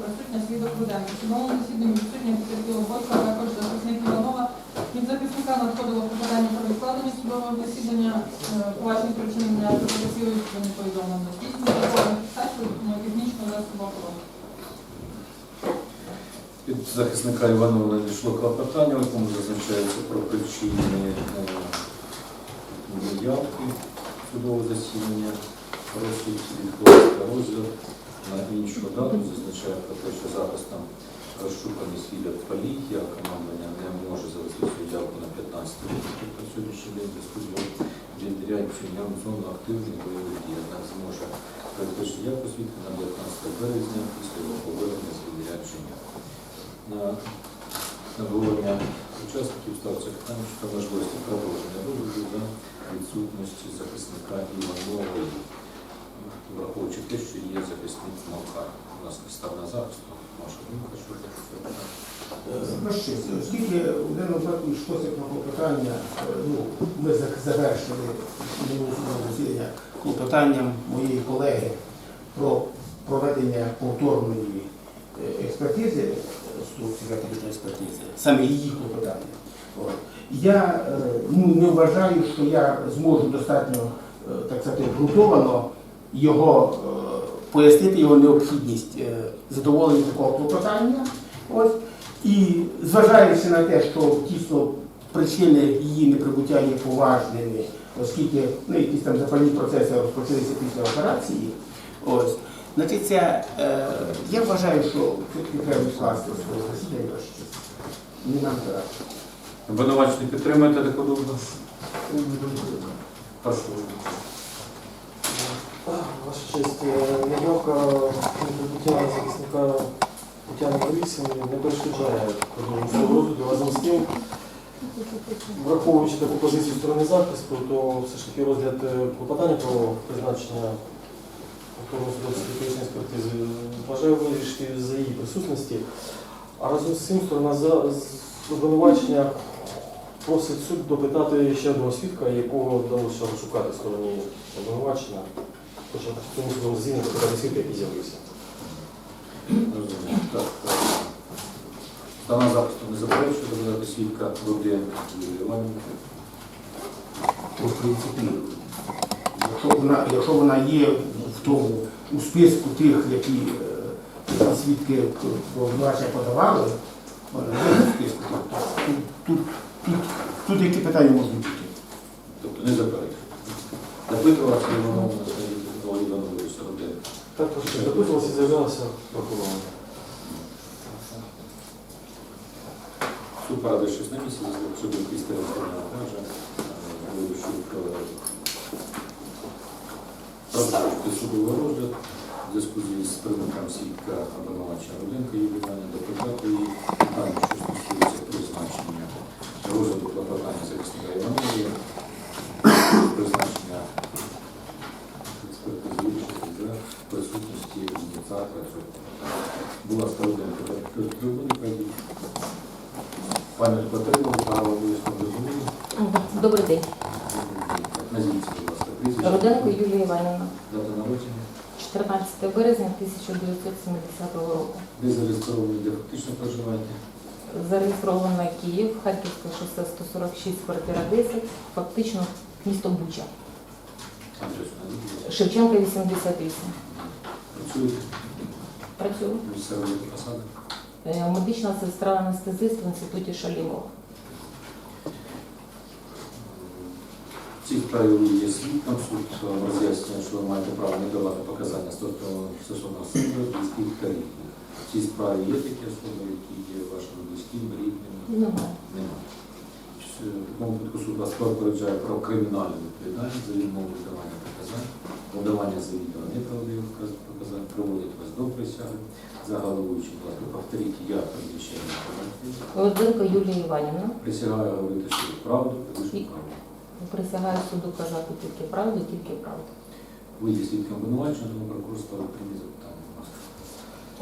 присутня свідок Руденко. В судовому засіданні присутня потерпіла Бодка, а також захисник Іванова. Захисника надходило попадання про відкладення судового засідання. Е, Поважні причини для потерпілої не повідомлено. Технічного засобу охорони. Від захисника Іванова надійшло клопотання, в якому зазначається про причини е, неявки судового засідання. Просить відкласти розгляд на іншу дату, зазначає про те, що захист там розшуканий свідок поліції, а командування не може завести свою явку на 15 років, тобто сьогоднішній день зв'язку з відрядженням зону активних бойових дій, однак зможе передбачити явку свідка на 19 березня після його повернення з відрядження. На обговорення учасників ставиться питання щодо можливості продовження розгляду за відсутності захисника Іванової, враховуючи те, що є захисник Макар. У нас сторона захисту, ваша думка, що це питання? Прошу, оскільки в даному випадку йшлося про клопотання, е, ну, ми завершили засідання клопотанням моєї колеги про проведення повторної е, експертизи, психіатричної експертизи, саме її клопотання. Я е, ну, не вважаю, що я зможу достатньо е, так сказати, ґрунтовано його е, пояснити його необхідність е, задоволення такого клопотання. Ось. І зважаючи на те, що дійсно причини її неприбуття є поважними, оскільки ну, якісь там запальні процеси розпочалися після операції, ось, значить, це, е, я вважаю, що все-таки треба відкласти своє засідання. Не нам треба. Обвинувачення підтримуєте таку думку? Прошу. Ваша честь, е, наявка прибуття захисника Тетяни Борисівни не перешкоджає продовженню розгляду. Разом з тим, враховуючи таку позицію сторони захисту, то все ж таки розгляд е, клопотання про призначення судово-психічної експертизи вважаю вирішити за її присутності. А разом з цим сторона обвинувачення просить суд допитати ще одного свідка, якого вдалося розшукати стороні обвинувачення. Хоча в цьому судовому засіданні допитати свідка, який з'явився. Розумію. Так, захисту не заперечує додати свідка Руденка Юлії То, в принципі, якщо вона, якщо вона є в тому у списку тих, які е, свідки обвинувачення подавали, вона є в списку. Тут, тут, тут, тут які питання можуть бути? Тобто не заперечує. Запитувався Іванова на своїй Іванової Руденка. Також допитувалася і з'являлася прокурором. Суд порадив щось на місці, суду після останнього каже, вирішив продовжити судовий розгляд в зв'язку з прийняттям свідка обвинувачення Руденка до питати її питання, що стосується призначення розгляду клопотання захисника Іванової, призначення експертизи участі за присутності ініціатора цього клопотання. Була пройдіть. Пане Петрило, право виясно розумію. Добрий день. Назвіться, будь ласка, прізвище. Руденко Юлія Іванівна, Дата народження. 14 березня 1970 року. Де зареєстровані для фактичного проживання? Зареєстрована Київ, Харківське шосе 146, квартира 10, фактично місто Буча. Адресу назвіть. Шевченка 88. Працюєте? Працюю. Місцевої посади? Е, Медична сестра анестезист в інституті Шалімова. В цій справі ви є свідком, суд вам роз'яснює, що ви маєте право не давати показання стосовно стосовно себе, близьких та рідних. В цій справі є такі особи, які є вашими близькими, рідними? Немає. Немає. Чи- В такому випадку суд вас попереджає про кримінальну відповідальність за відмову видавання показань, видавання завідомо неправдивих вказ- показань, проводить вас до присяги. За головуючим, будь ласка, повторіть, я приміщення Руденко Юлія Іванівна. Присягаю говорити свою правду, лише правду. Присягаю суду казати тільки правду, тільки правду. Ви свідком обвинувачення, тому прокурор ставить прямі запитання. будь ласка.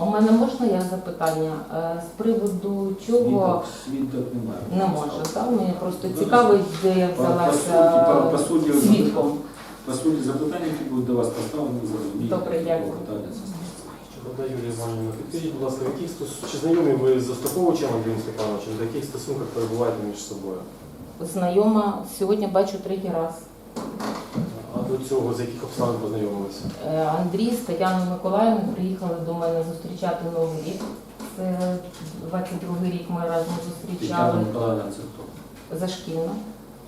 У мене можна я запитання Е, з приводу чого Свідок, свідок немає. не може, так? Мені просто цікавить, де я По- по суті, взялася по- по суті, свідком. По суті, запитання, які будуть до вас поставлені, зрозумієте. Добре, дякую. Питання це стосується. Іванівна, підкажіть, будь ласка, яких стос- чи знайомі ви з Остаповичем Андрієм Степановичем, в яких стосунках перебуваєте між собою? Знайома сьогодні бачу третій раз. А до цього з яких обставин познайомилися? Е, Андрій з Тетяною Миколаївною приїхали до мене зустрічати Новий рік. Це 22 рік ми разом Тетяна Миколаївна, це хто? зашкільно.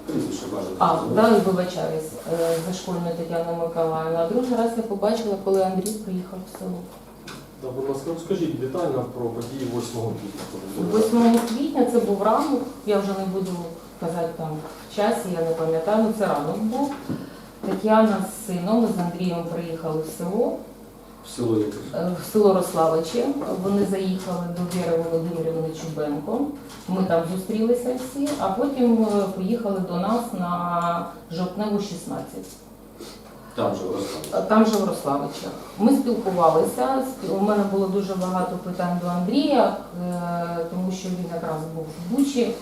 Прізвище бажано. А, да, і вибачаюсь, е, за школьною Тетяною Миколаївною. А другий раз я побачила, коли Андрій приїхав в село. Та, будь ласка, розкажіть детально про події 8 квітня. коли ви- 8 квітня це був ранок, я вже не буду казати там в часі, я не пам'ятаю, ну це ранок був. Тетяна з сином з Андрієм приїхали в село, В село яке? е, в село Рославичі. Вони заїхали до Віри Володимирівни Чубенко. Ми там зустрілися всі, а потім е, поїхали до нас на Жовтневу 16. Там же в Рославі. Там же в Рославичах. Ми спілкувалися. спі- У мене було дуже багато питань до Андрія, е, тому що він якраз був в Бучі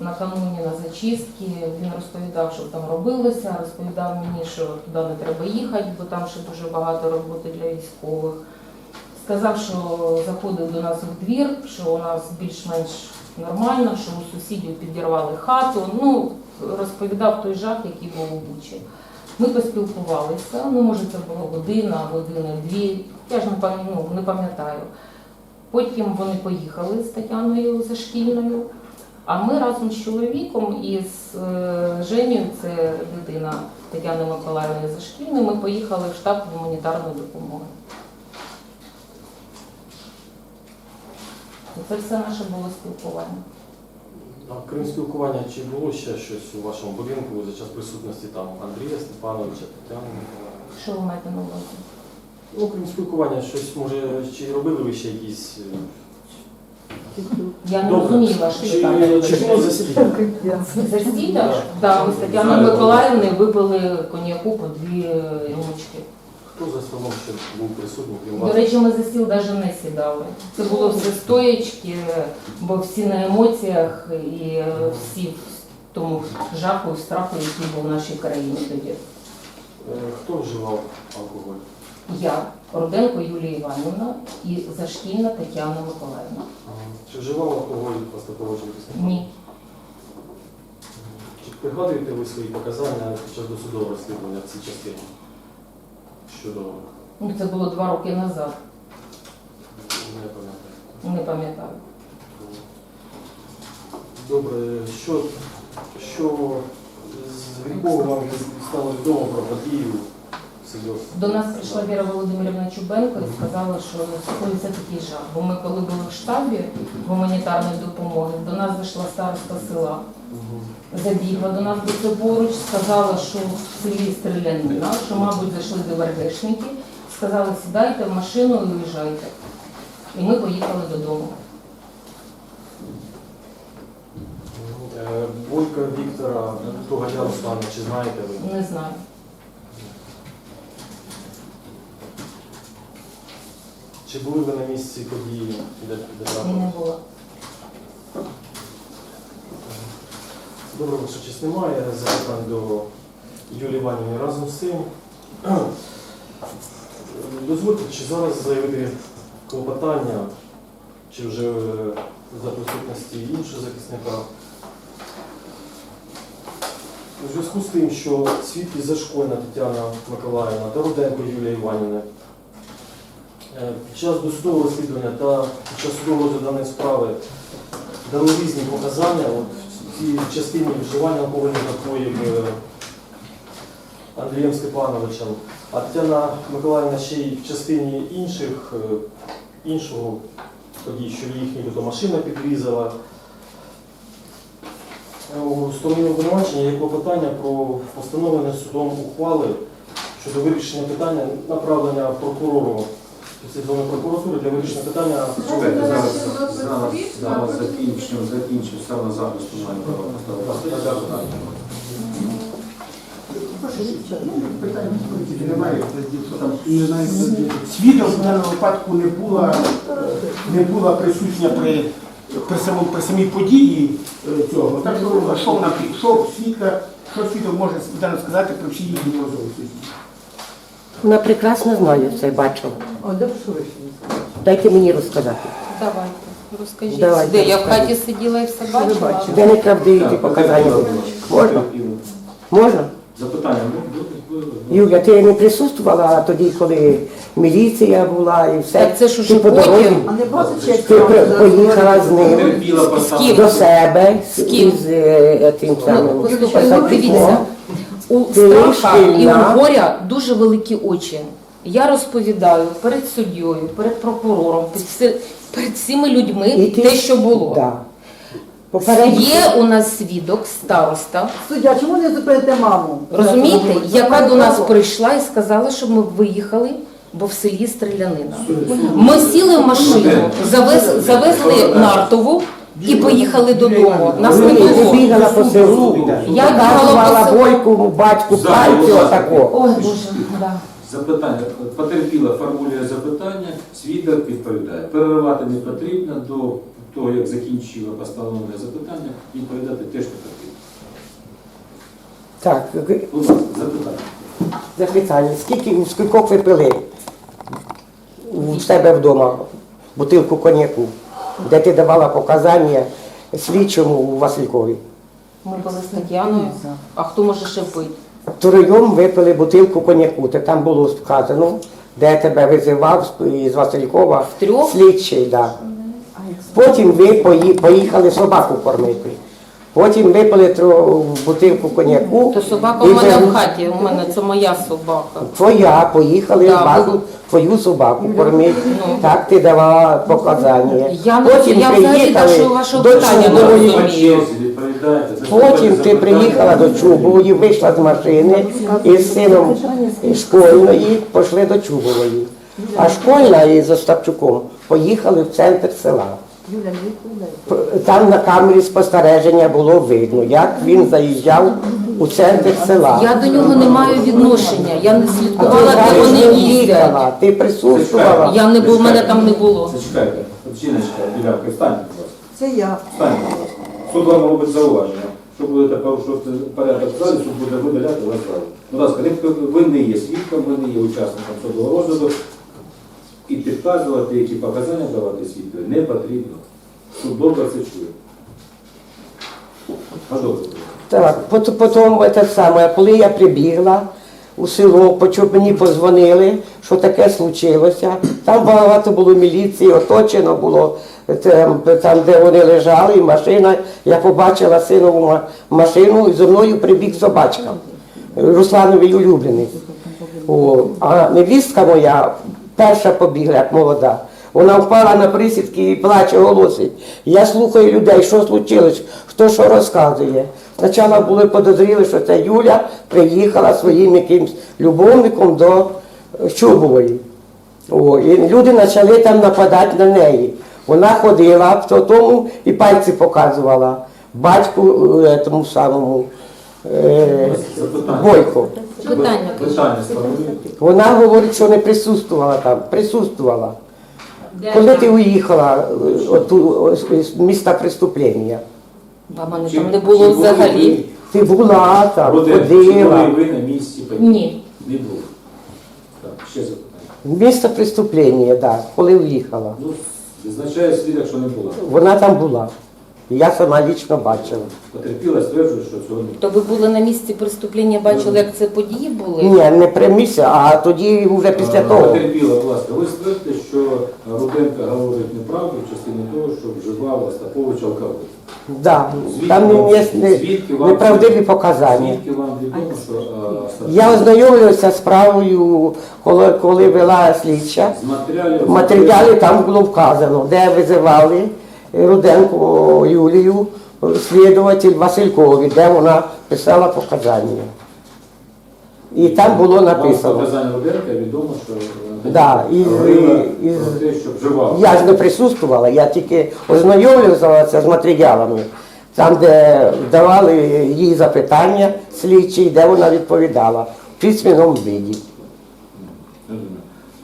накануні на зачистки. Він розповідав, що там робилося, розповідав мені, що туди не треба їхати, бо там ще дуже багато роботи для військових. Сказав, що заходив до нас у двір, що у нас більш-менш нормально, що у сусідів підірвали хату. Ну, розповідав той жах, який був у Бучі. Ми поспілкувалися, ну може це було година, година, дві, я ж не ну, пам'ятаю. Потім вони поїхали з Тетяною Зашкільною, а ми разом з чоловіком і з е, Женєю, це дитина Тетяни Миколаївни Зашкільної, ми поїхали в штаб гуманітарної допомоги. І Це все наше було спілкування. А крім спілкування, чи було ще щось у вашому будинку за час присутності там Андрія Степановича, Тетяни Що ви маєте на увазі? Ну, крім спілкування, щось може, чи робили ви ще якісь. Е, Я не Добре. ваше Чи, питання. чи засідання? Застілля? Да, ми з Тетяною Миколаївною випили коньяку по дві рюмочки. Хто за столом ще був присутній, крім До вас? речі, ми за стіл навіть не сідали. Це було все стоячки, бо всі на емоціях і е, всі в тому жаху і страху, який був в нашій країні тоді. Е, Хто вживав алкоголь? Я, Руденко Юлія Іванівна і Зашкільна Тетяна Миколаївна. Чи вживав алкоголь Остапович Олексій? Ні. Чи пригадуєте ви свої показання під час досудового розслідування в цій частині? Щодо Ну, це було два роки назад, не пам'ятаю. не пам'ятаю. Добре, що, що з якого вам стало відомо про подію? До нас прийшла Віра Володимирівна Чубенко і сказала, що скоїться такий жах. Бо ми, коли були в штабі гуманітарної допомоги, до нас зайшла староста села. Забігла до нас до поруч, сказала, що в селі стрілянина, що, мабуть, зайшли ДВРГшники. Сказали, сідайте в машину і уїжджайте. І ми поїхали додому. Е, Бойка Віктора, Тугаля Руслана, чи знаєте ви? Не знаю. Чи були ви на місці події, де, де трапилось? Не було. Добре, ваша честь немає запитань до Юлії Іванівни. Разом з цим дозвольте чи зараз заявити клопотання, чи вже за присутності іншого захисника. У зв'язку з тим, що свідки Зашкольна Тетяна Миколаївна та Руденко Юлія Іванівна е, під час досудового розслідування та під час судового даної справи дали різні показання. От в цій частині вживання алкогольних напоїв е, Андрієм Степановичем, а Тетяна Миколаївна ще й в частині інших, е, іншого подій, що їх нібито машина підрізала. Е, У стороні обвинувачення є клопотання про постановлення судом ухвали щодо вирішення питання направлення прокурору спеціалізованої прокуратури для вирішення питання Слухайте, зараз, зараз, зараз закінчимо, закінчимо саме запис, маю право поставити. Тільки немає, що там свідок в даному випадку не була, е, не була присутня при, при, самому, при самій події е, цього. Так що, що вона що свідка, що свідок може сказати про всі її можливості? Вона прекрасно знає все, бачила. Дайте мені розказати. Давайте, розкажіть. Давайте, Де я в розкажіть. хаті сиділа і все бачила? Де неправдиві ті показання будуть? Можна? Можна? Запитання ну, будуть? Юля, ти не присутствувала тоді, коли міліція була і все. Так це ж Ти уже по дорозі. А не бачиш, як ти при- поїхала з ним Потерпіла поставила. до себе З ким? з е, тим самим. Ну, ну, дивіться, у страха і у горя дуже великі очі. Я розповідаю перед суддєю, перед прокурором, перед, всіми людьми І ти- те, що було. Да. Попередньо. Є у нас свідок, староста, Суддя, чому не зупините маму? розумієте, яка до нас прийшла і сказала, щоб ми виїхали, бо в селі стрілянина. Ми сіли в машину, завез, завезли Нартову і поїхали додому. Нас не було. бігала по селу, Я бігала по селу. бойку батьку За, пальцю отако. Ой, Боже, да. Запитання. Потерпіла формулює запитання, свідок відповідає. Переривати не потрібно до того, як закінчила постановлене запитання, відповідати теж не потрібно. Так, Будь ласка, запитання. запитання. Скільки, скількох ви пили у себе вдома бутилку коньяку, де ти давала показання слідчому у Василькові? Ми були з Тетяною. А хто може ще пити? Втроєм випили бутилку коньяку, це там було сказано, де тебе визивав із Василькова Втрьох? слідчий. Да. Потім ви пої- поїхали собаку кормити. Потім випили тро- бутилку коньяку. То собака і у мене в хаті, у мене це моя собака. Твоя, поїхали Да, в базу, твою собаку кормити. Так ти давала показання. Я я взагалі даже вашого питання не розумію. Потім ти приїхала до Чубової, вийшла з машини і з сином школьної пішли до Чубової. А школьна із Остапчуком поїхали в центр села. Там на камері спостереження було видно, як він заїжджав у центр села. Я до нього не маю відношення. Я не слідкувала, де вони їздять. ти присутствувала. Я не був, мене там не було. Зачекайте. Жіночка, білявка, встаньте, будь ласка. Це я. Встаньте, будь ласка. Суд вам робить зауваження. Що будете порушувати порядок в залі, суд буде видаляти вас з зали. Будь ласка, ви не є свідком, ви не є учасником судового розгляду. І підказувати, які показання давати свідкові не потрібно. Суд добре це чує. Добре. Так, пот- потім те саме, коли я прибігла у село, почув, мені позвонили, що таке случилося. Там багато було міліції, оточено було там, там, де вони лежали, і машина. Я побачила синову ма- машину і зі мною прибіг собачка. Руслановий улюблений. А невістка моя перша побігла, як молода. Вона впала на присідки і плаче, голосить. Я слухаю людей, що случилось, хто що розказує. Спочатку були подозріли, що це Юля приїхала своїм якимсь любовником до Чубової. О, і люди почали там нападати на неї. Вона ходила в тому і пальці показувала батьку е, тому самому е, Бойко. Питання. Питання. Вона говорить, що не присутствувала там, присутствувала. Коли ти уїхала е, оту, е, з міста преступлення? А мене там не було були взагалі. Ти була там, чи ходила. ви на місці події? Ні. Не було. Так, ще запитання. Місто преступлення, да, коли уїхала. Ну, визначає свідок, що не було. Вона там була. Я сама лічно бачила. Потерпіла, стверджує, що цього не. То ви були на місці преступлення, бачили, як це події були? Ні, не при місці, а тоді вже після того. Потерпіла, будь ласка, ви ствердите, що Руденко говорить неправду в частині того, що вживав Остапович алкоголь. Да. Звідки Там вам- є не- звідки вам- неправдиві показання. Звідки вам відомо, що е, Остапович Я ознайомилася з справою, коли, коли вела слідча. з матеріалів... В матеріалі там було вказано, де визивали Руденко Юлію, слідуватель Василькові, де вона писала показання. І там було Вам написано. показань Руденка відомо, що Да, і- і- те, що вживав. Я ж не присутствувала, я тільки ознайомлювалася з матеріалами. там, де давали їй запитання слідчі, де вона відповідала в письменному виді.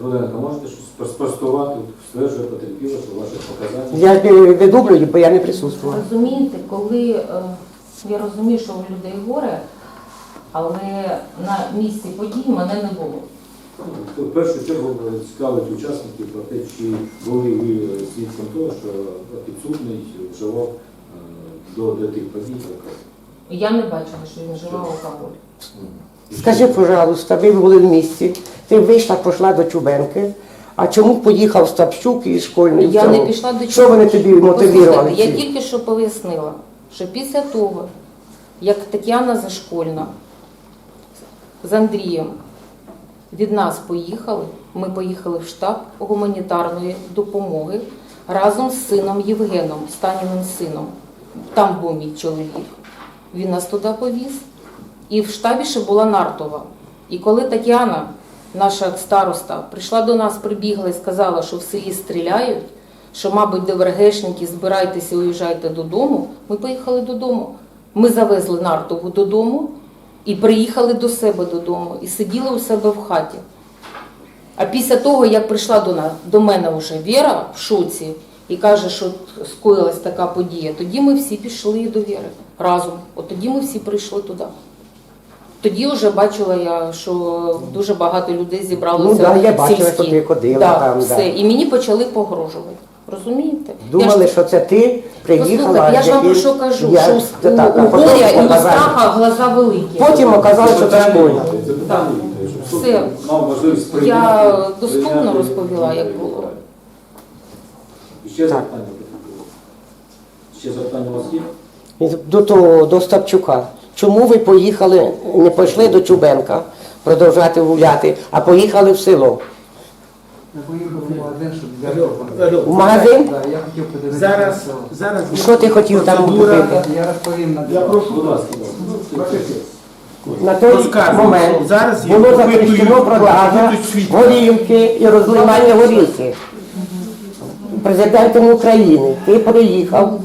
Руденко, можете щось спростувати, стверджує потерпіло, що ваші показання? Я не, бо я не присутствувала. Розумієте, коли е, я розумію, що у людей горе, але на місці подій мене не було. Ну, В першу чергу цікавить учасників про те, чи були ви свідком того, що підсудний вживав е, до, до тих подій. яка- Я не бачила, що він вживав алкоголь. Скажи, пожалуйста, ви були в місті, ти вийшла, пішла до Чубенки, а чому поїхав Стапчук і школьний? Я не пішла до Що вони тобі мотивували? Я тільки що пояснила, що після того, як Тетяна Зашкольна з Андрієм від нас поїхали, ми поїхали в штаб гуманітарної допомоги разом з сином Євгеном, Станіним сином. Там був мій чоловік. Він нас туди повіз. І в штабі ще була Нартова. І коли Тетяна, наша староста, прийшла до нас, прибігла і сказала, що в селі стріляють, що, мабуть, ДВРГшники, збирайтеся, уїжджайте додому, ми поїхали додому. Ми завезли Нартову додому і приїхали до себе додому, і сиділи у себе в хаті. А після того, як прийшла до, нас, до мене вже Віра в шоці і каже, що скоїлась така подія, тоді ми всі пішли до Віри разом. От тоді ми всі прийшли туди. Тоді вже бачила я, що дуже багато людей зібралося. Ну да, я бачила, сільські. що ти ходила да, там, Все. да. І мені почали погрожувати. Розумієте? Думали, я ж, що це ти приїхала. Я ж вам про що кажу, Я- що у, Це у, у горя і у страха глаза великі. Потім оказалось, що це суд Все. Я доступно розповіла, як було. Ще запитання? Ще запитання у вас є? До того, до Стапчука. Чому ви поїхали, не пішли до Чубенка продовжати гуляти, а поїхали в село? Я поїхав в магазин, щоб взяти В магазин? Так, я хотів подивитися. Зараз, на село. зараз І що ти хотів там процедура. купити? Я розповім на Я прошу Будь ласка? На той Розказую. момент Зараз я було запрещено продажа опитують горілки і розливання горілки. Президентом України ти приїхав,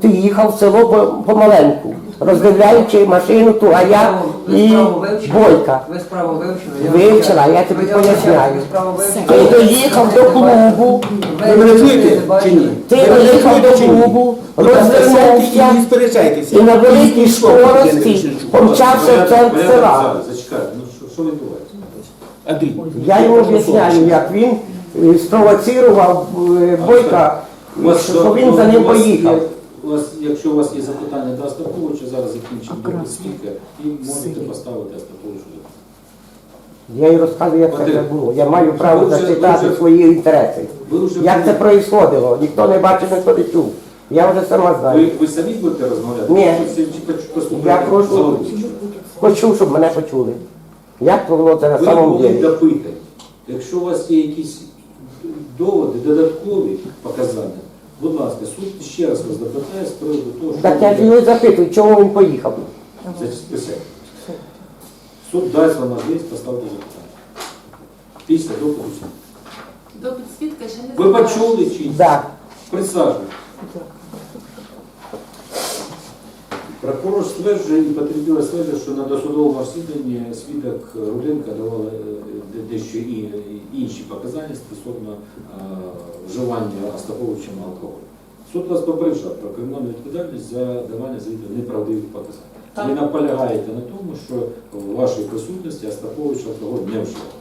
ти їхав в село по- помаленьку, роздивляючи машину ту, а я Ви і справу вивчили? Бойка. Ви справу вивчили? Вивчила, я тобі вам поясняю. Ви справу вивчили? Ти доїхав до клубу, Ви мене чуєте чи ні? ти Ви мене доїхав до чи ні? клубу, Будь ласка, сядьте розвернувся сперечайтеся. і на великій скорості помчався в центр села. Зачекайте, ну що, що відбувається? Андрій. Я йому об'ясняю, як він е, спровоцірував е, Бойка, що він за ним поїхав. У вас, якщо у вас є запитання до Остаповича, зараз закінчимо до спікер і можете поставити Остаповичу. Я їй розказую, як це було. Я маю право зачитати свої інтереси. Вже Як це проїсходило? Ніхто не бачив, ніхто не чув. Я вже сама знаю. ви самі будете розмовляти? Ні. Я прошу. Хочу, щоб мене почули. Як було це на Ви самом були деле? допитані. Якщо у вас є якісь доводи, додаткові показання, будь ласка, суд ще раз вас запитає з приводу того, що Так я його запитую, чому він поїхав. записали. Суд дасть вам можливість поставити запитання. Після допиту суду. Допит свідка ще не Ви почули чи ні? Да. Присаджуйтесь. Прокурор стверджує і потерпіла стверджує, що на досудовому розслідуванні свідок Руденка давала е, дещо і інші показання стосовно е, вживання Остаповичем алкоголю. Суд вас попереджав про кримінальну відповідальність за давання звідти неправдивих показань. Ви наполягаєте на тому, що в вашій присутності Остапович алкоголь не вживав.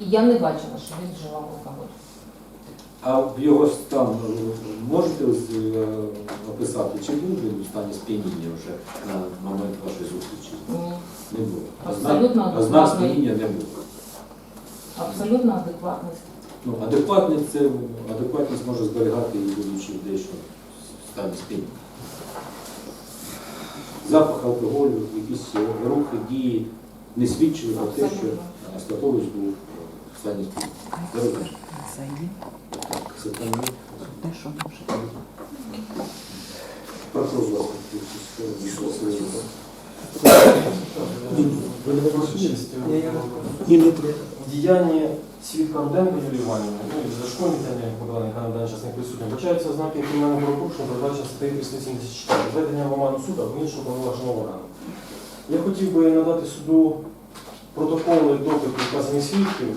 Я не бачила, що він вживав алкоголь. А в його стан е, можете е, описати, чи був він у стані сп'яніння вже на момент вашої зустрічі? Ні. Не було. Абсолютно Ознак- Ознак адекватний. сп'яніння не було. Абсолютно адекватність. Ну, адекватність, це, адекватність може зберігати і будучи дещо в стані сп'яніння. Запах алкоголю, якісь рухи, дії не свідчили про те, що. Остапович був в стані сп'яніння. Зрозуміло. В діянні свідка Руденко Юлії Іванівни, ну і зашкодника Богдана, яка на даний час не присутня, вбачаються ознаки кримінального правопорушення, передбачення статті 374, введення в оману суду іншого повноваженого органу. Я хотів би надати суду протоколи допиту вказаних свідків,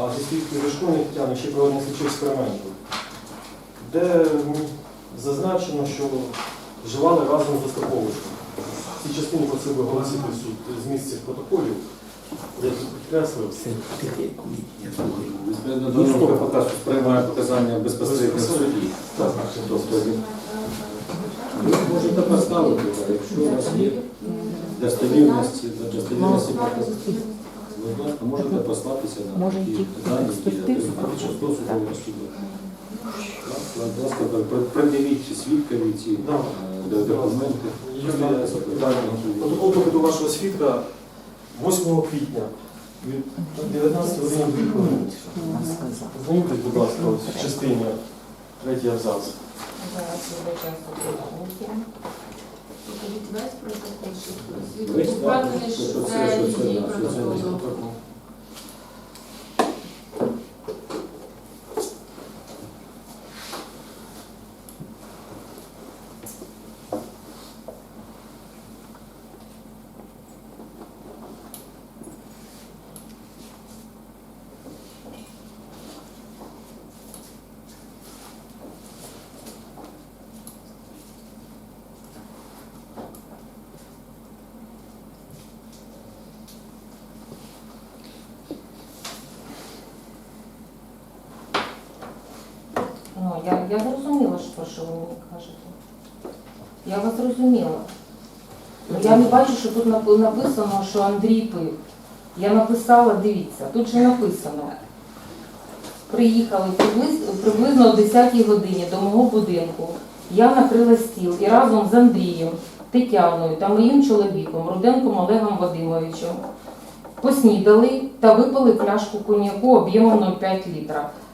а зі свідків Зашкодник Тетяни ще проведення слідчих експериментів, де зазначено, що вживали разом з Остаповичем. В цій частині просив би оголосити суд з місць цих протоколів. Я тут підкреслив. Нього КПК приймає показання безпосередньо в суді. Так. Тобто ви можете поставити, якщо у вас є достовірності, до достовірності показань. Будь ласка, можете послатися на Може, такі дані, які експертизу. отримані під час досудового. Так, Будь ласка, при- пред'явіть свідкові ці Да. е, документи, Юлія, запитання. Протокол допиту вашого свідка 8 квітня від 19 години 2 хвилини. Знайомтесь, будь ласка, ось в частині третій абзац. Зараз. Покажіть весь протокол, щоб Весь, так, впевнений, що що це- це що це, її да, що це протокол Ну, я, я зрозуміла, що, що ви мені кажете. Я вас зрозуміла. Ну, я не бачу, що тут напи- написано, що Андрій пив. Я написала, дивіться, тут же написано. Приїхали приблизно, о 10 годині до мого будинку. Я накрила стіл і разом з Андрієм, Тетяною та моїм чоловіком, Руденком Олегом Вадимовичем, поснідали та випили пляшку коньяку об'ємом 0,5 літра.